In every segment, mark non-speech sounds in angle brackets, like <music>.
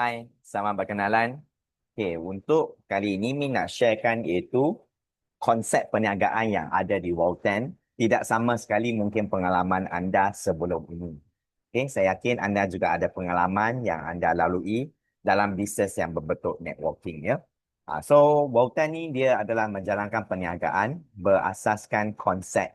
Hai, selamat berkenalan. Okay, untuk kali ini Min nak sharekan iaitu konsep perniagaan yang ada di Walton tidak sama sekali mungkin pengalaman anda sebelum ini. Okay, saya yakin anda juga ada pengalaman yang anda lalui dalam bisnes yang berbentuk networking ya. Uh, so Walton ni dia adalah menjalankan perniagaan berasaskan konsep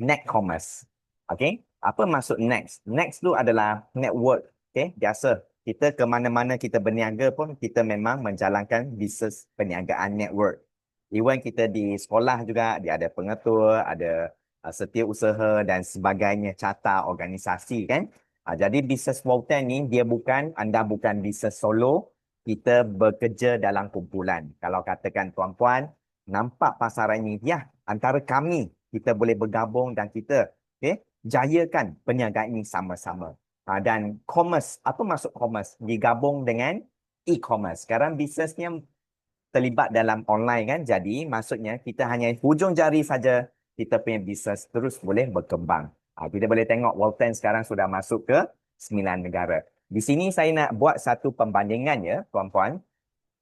net commerce. Okay, apa maksud next? Next tu adalah network. Okay, biasa kita ke mana-mana kita berniaga pun kita memang menjalankan bisnes perniagaan network. Even kita di sekolah juga dia ada pengetua, ada uh, setiausaha dan sebagainya carta organisasi kan. Uh, jadi bisnes Walton ni dia bukan anda bukan bisnes solo, kita bekerja dalam kumpulan. Kalau katakan tuan-puan nampak pasaran ini ya antara kami kita boleh bergabung dan kita okay, jayakan perniagaan ini sama-sama. Ha, dan commerce, apa maksud commerce? Digabung dengan e-commerce. Sekarang bisnesnya terlibat dalam online kan. Jadi maksudnya kita hanya hujung jari saja kita punya bisnes terus boleh berkembang. Ha, kita boleh tengok Walton sekarang sudah masuk ke sembilan negara. Di sini saya nak buat satu pembandingan ya tuan-puan.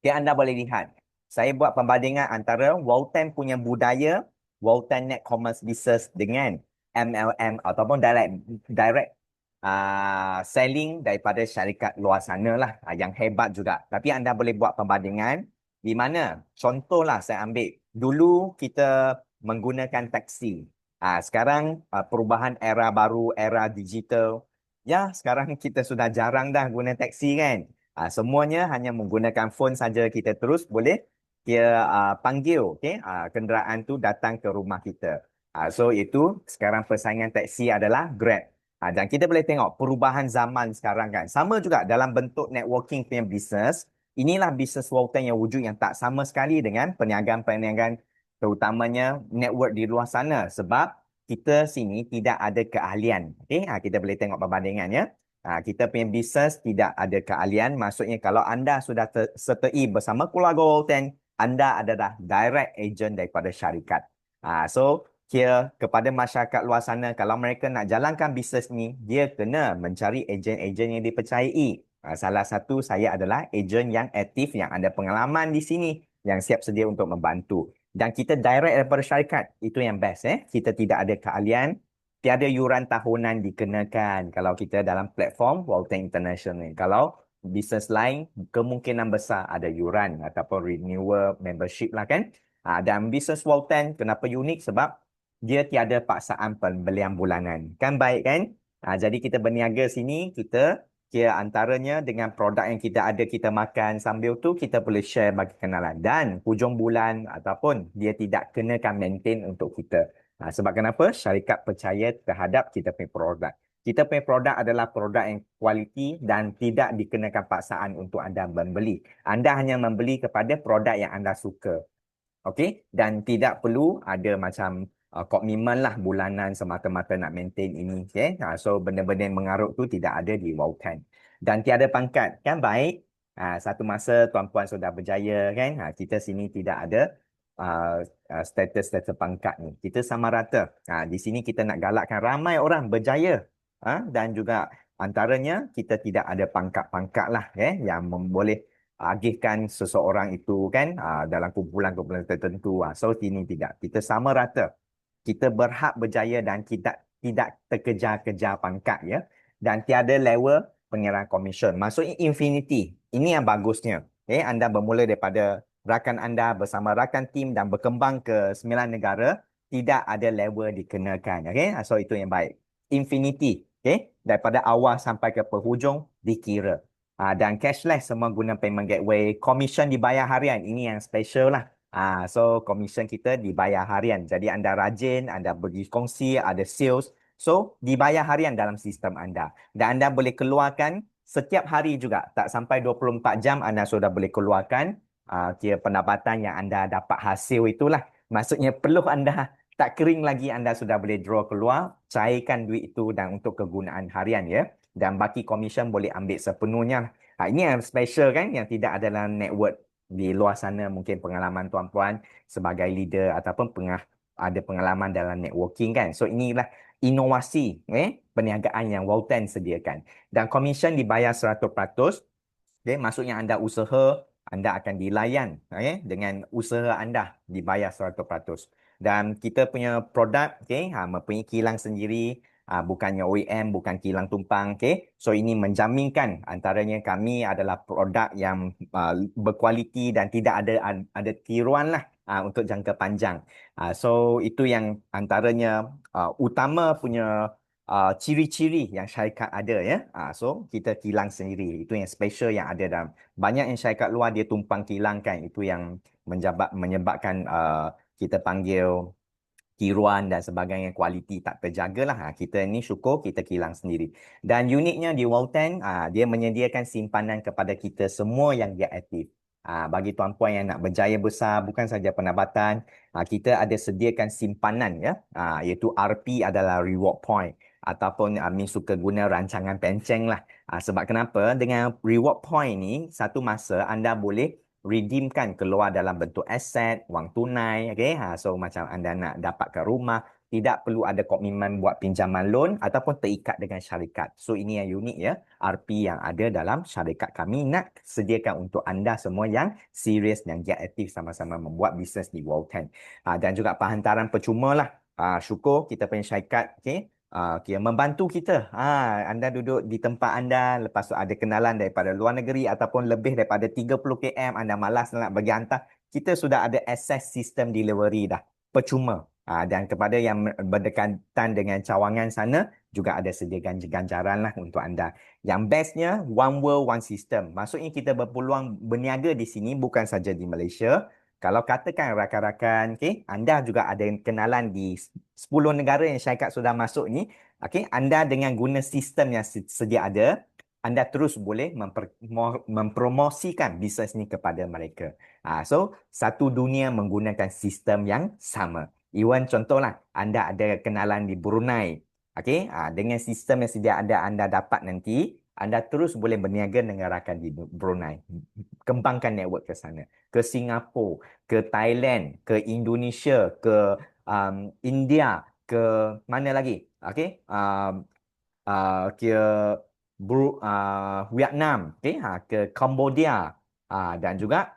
Okay, anda boleh lihat. Saya buat pembandingan antara Walton punya budaya, Walton Net Commerce Business dengan MLM ataupun direct direct uh, selling daripada syarikat luar sana lah uh, yang hebat juga. Tapi anda boleh buat pembandingan di mana contohlah saya ambil dulu kita menggunakan taksi. Uh, sekarang uh, perubahan era baru, era digital. Ya, sekarang <laughs> kita sudah jarang dah guna taksi kan. Uh, semuanya hanya menggunakan phone saja kita terus boleh dia uh, panggil okay, uh, kenderaan tu datang ke rumah kita. Uh, so itu sekarang persaingan taksi adalah Grab. Ha, dan kita boleh tengok perubahan zaman sekarang kan. Sama juga dalam bentuk networking punya business. Inilah business Walton yang wujud yang tak sama sekali dengan perniagaan-perniagaan terutamanya network di luar sana. Sebab kita sini tidak ada keahlian. Okay? Ha, kita boleh tengok perbandingannya. Ha, kita punya business tidak ada keahlian. Maksudnya kalau anda sudah sertai bersama keluarga Walton, anda adalah direct agent daripada syarikat. Ha, so kira kepada masyarakat luar sana kalau mereka nak jalankan bisnes ni dia kena mencari ejen-ejen yang dipercayai. Ha, salah satu saya adalah ejen yang aktif yang ada pengalaman di sini yang siap sedia untuk membantu. Dan kita direct daripada syarikat. Itu yang best eh. Kita tidak ada keahlian. Tiada yuran tahunan dikenakan kalau kita dalam platform Walton International. Kalau bisnes lain kemungkinan besar ada yuran ataupun renewal membership lah kan. Ha, dan bisnes Walton kenapa unik sebab dia tiada paksaan pembelian bulanan. Kan baik kan? Ha, jadi kita berniaga sini, kita kira antaranya dengan produk yang kita ada kita makan sambil tu kita boleh share bagi kenalan. Dan hujung bulan ataupun dia tidak kenakan maintain untuk kita. Ha, sebab kenapa? Syarikat percaya terhadap kita punya produk. Kita punya produk adalah produk yang kualiti dan tidak dikenakan paksaan untuk anda membeli. Anda hanya membeli kepada produk yang anda suka. Okey? Dan tidak perlu ada macam uh, komitmen lah bulanan semata-mata nak maintain ini. Okay? Uh, so benda-benda yang mengarut tu tidak ada di Waukan. Dan tiada pangkat. Kan baik? Uh, satu masa tuan-puan sudah berjaya kan? Uh, kita sini tidak ada uh, uh, status-status pangkat ni. Kita sama rata. Uh, di sini kita nak galakkan ramai orang berjaya. Uh, dan juga antaranya kita tidak ada pangkat-pangkat lah eh, yang boleh agihkan seseorang itu kan uh, dalam kumpulan-kumpulan tertentu. Uh. So sini tidak. Kita sama rata kita berhak berjaya dan kita tidak terkejar-kejar pangkat ya. Dan tiada level pengiraan komisen maksudnya infinity. Ini yang bagusnya. Okay? anda bermula daripada rakan anda bersama rakan tim dan berkembang ke sembilan negara tidak ada level dikenakan. Okay? so itu yang baik. Infinity okay? daripada awal sampai ke penghujung dikira. Uh, dan cashless semua guna payment gateway. Komisen dibayar harian. Ini yang special lah Ah, so komisen kita dibayar harian. Jadi anda rajin, anda bagi kongsi, ada sales. So dibayar harian dalam sistem anda. Dan anda boleh keluarkan setiap hari juga. Tak sampai 24 jam anda sudah boleh keluarkan uh, kira pendapatan yang anda dapat hasil itulah. Maksudnya perlu anda tak kering lagi anda sudah boleh draw keluar, cairkan duit itu dan untuk kegunaan harian ya. Dan baki komisen boleh ambil sepenuhnya. Ha, ini yang special kan yang tidak ada dalam network di luar sana mungkin pengalaman tuan-puan sebagai leader ataupun pengah ada pengalaman dalam networking kan. So inilah inovasi eh perniagaan yang Walton sediakan. Dan komisen dibayar 100% Okay, maksudnya anda usaha, anda akan dilayan okay, dengan usaha anda dibayar 100%. Dan kita punya produk okay, ha, mempunyai kilang sendiri, ha, bukannya OEM, bukan kilang tumpang. Okay. So ini menjaminkan antaranya kami adalah produk yang uh, berkualiti dan tidak ada ada tiruan lah uh, untuk jangka panjang. Uh, so itu yang antaranya uh, utama punya uh, ciri-ciri yang syarikat ada ya. Uh, so kita kilang sendiri. Itu yang special yang ada dalam banyak yang syarikat luar dia tumpang kilang kan. Itu yang menyebabkan uh, kita panggil tiruan dan sebagainya kualiti tak terjaga lah. Ha, kita ni syukur kita kilang sendiri. Dan uniknya di Walton, uh, dia menyediakan simpanan kepada kita semua yang dia aktif. Ha, bagi tuan-puan yang nak berjaya besar, bukan saja penabatan, ha, kita ada sediakan simpanan ya, ha, iaitu RP adalah reward point ataupun Amin suka guna rancangan penceng lah. Ha, sebab kenapa? Dengan reward point ni, satu masa anda boleh redeemkan keluar dalam bentuk aset, wang tunai. Okay? Ha, so macam anda nak dapatkan rumah, tidak perlu ada komitmen buat pinjaman loan ataupun terikat dengan syarikat. So ini yang unik ya, RP yang ada dalam syarikat kami nak sediakan untuk anda semua yang serius dan giat aktif sama-sama membuat bisnes di Walton. Ha, dan juga penghantaran percuma lah. Ha, syukur kita punya syarikat okay, Uh, okay, membantu kita. Ha, anda duduk di tempat anda, lepas tu ada kenalan daripada luar negeri ataupun lebih daripada 30 km, anda malas nak bagi hantar. Kita sudah ada access sistem delivery dah. Percuma. Ha, dan kepada yang berdekatan dengan cawangan sana, juga ada sediakan ganjaran lah untuk anda. Yang bestnya, one world, one system. Maksudnya kita berpeluang berniaga di sini bukan saja di Malaysia, kalau katakan rakan-rakan, okay, anda juga ada kenalan di 10 negara yang syarikat sudah masuk ni, okay, anda dengan guna sistem yang sedia ada, anda terus boleh memper, mempromosikan bisnes ni kepada mereka. Ha, so, satu dunia menggunakan sistem yang sama. Iwan contohlah, anda ada kenalan di Brunei. Okay, ha, dengan sistem yang sedia ada anda dapat nanti, anda terus boleh berniaga dengan rakan di Brunei. Kembangkan network ke sana. Ke Singapura, ke Thailand, ke Indonesia, ke um, India, ke mana lagi? Okay. Um, uh, ke Bru, uh, Vietnam, okay. ha, ke Cambodia uh, dan juga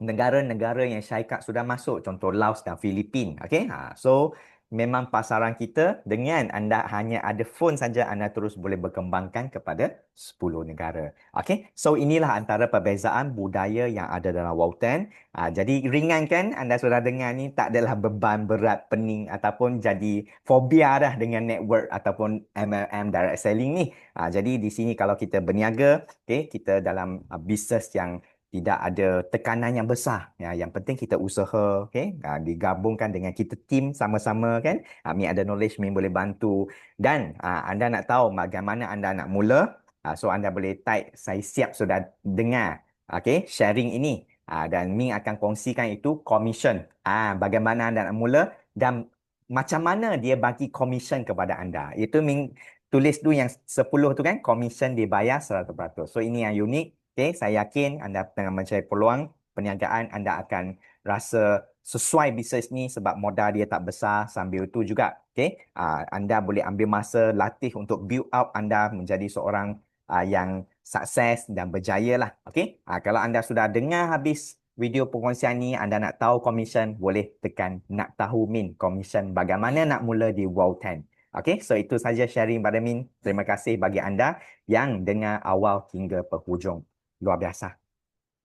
negara-negara yang syarikat sudah masuk. Contoh Laos dan Filipina. Okay. Ha, so, memang pasaran kita dengan anda hanya ada phone saja anda terus boleh berkembangkan kepada 10 negara. Okay, so inilah antara perbezaan budaya yang ada dalam Walton. Ha, jadi ringan kan anda sudah dengar ni tak adalah beban berat pening ataupun jadi fobia dah dengan network ataupun MLM direct selling ni. Ha, jadi di sini kalau kita berniaga, okay, kita dalam uh, bisnes yang tidak ada tekanan yang besar. Ya, yang penting kita usaha, okay? Ha, digabungkan dengan kita team sama-sama kan. Ha, Mi ada knowledge, Mi boleh bantu. Dan ha, anda nak tahu bagaimana anda nak mula, so anda boleh type, saya siap sudah dengar okay? sharing ini. Ha, dan Mi akan kongsikan itu commission. Ha, bagaimana anda nak mula dan macam mana dia bagi commission kepada anda. Itu Mi tulis tu yang 10 tu kan, commission dibayar 100%. So ini yang unik. Okay, saya yakin anda tengah mencari peluang perniagaan, anda akan rasa sesuai bisnes ni sebab modal dia tak besar sambil tu juga. Okay, uh, anda boleh ambil masa latih untuk build up anda menjadi seorang uh, yang sukses dan berjaya lah. Okay, uh, kalau anda sudah dengar habis video perkongsian ni, anda nak tahu commission, boleh tekan nak tahu min commission bagaimana nak mula di Wow 10. Okay, so itu saja sharing pada Min. Terima kasih bagi anda yang dengar awal hingga penghujung luar biasa